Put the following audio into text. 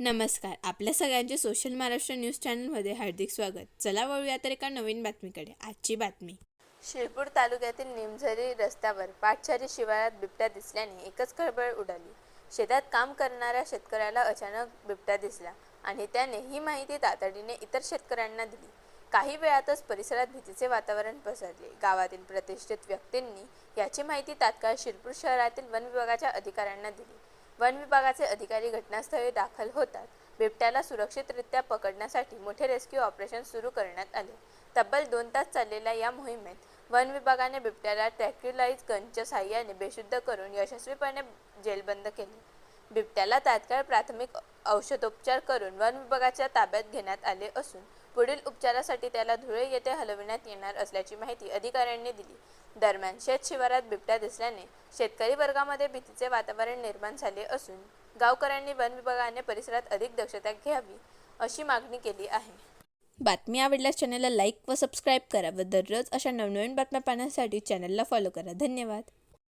नमस्कार. आपल्या सगळ्यांचे सोशल महाराष्ट्र न्यूज चॅनलमध्ये हार्दिक स्वागत. चला वळूया तर एका नवीन बातमीकडे. आजची बातमी. शिरपूर तालुक्यातील निमझरी रस्त्यावर पाटछारी शिवारात बिबट्या दिसल्याने एकच खळबळ उडाली. शेतात काम करणाऱ्या शेतकऱ्याला अचानक बिबट्या दिसला आणि त्याने ही माहिती तातडीने इतर शेतकऱ्यांना दिली. काही वेळातच परिसरात भीतीचे वातावरण पसरले. गावातील प्रतिष्ठित व्यक्तींनी याची माहिती तात्काळ शिरपूर शहरातील वन विभागाच्या अधिकाऱ्यांना दिली. वन विभागाचे अधिकारी घटनास्थळी दाखल होतात. बिबट्याला सुरक्षितरित्या पकडण्यासाठी मोठे रेस्क्यू ऑपरेशन सुरू करण्यात आले. तब्बल दोन तास चाललेल्या या मोहिमेत वन विभागाने बिबट्याला ट्रॅक्युलाइज गनच्या साह्याने बेशुद्ध करून यशस्वीपणे जेलबंद केले. बिबट्याला तात्काळ प्राथमिक औषधोपचार करून वन विभागाच्या ताब्यात घेण्यात आले असून पुढील उपचारासाठी त्याला धुळे येथे हलविण्यात येणार असल्याची माहिती अधिकाऱ्यांनी दिली. दरम्यान शेत शिवारात बिबट्या दिसल्याने शेतकरी वर्गामध्ये भीतीचे वातावरण निर्माण झाले असून गावकऱ्यांनी वन विभागाने परिसरात अधिक दक्षता घ्यावी अशी मागणी केली आहे. बातमी आवडल्यास चॅनलला लाईक व सबस्क्राईब करा व दररोज अशा नवनवीन बातम्या पाहण्यासाठी चॅनलला फॉलो करा. धन्यवाद.